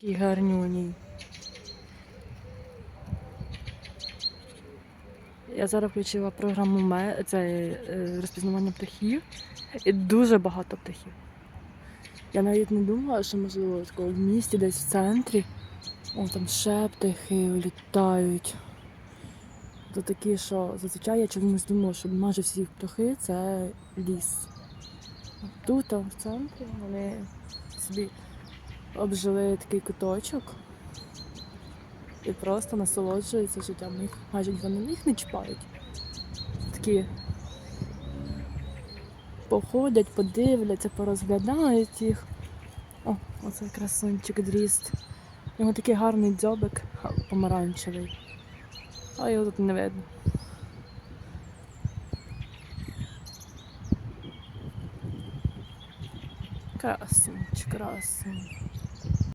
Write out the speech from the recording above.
Такий гарнюній. Я зараз включила програму це е, розпізнавання птахів. І дуже багато птахів. Я навіть не думала, що можливо такого в місті, десь в центрі. О, там ще птахи літають. То такі, що зазвичай я чомусь думала, що майже всі птахи це ліс. Тут, там, в центрі, вони собі обжили такий куточок і просто насолоджуються життям. Їх майже на них не чіпають. Такі походять, подивляться, порозглядають їх. О, оце красунчик дріст. У нього такий гарний дзьобик помаранчевий. А його тут не видно. Красунчик, красунчик.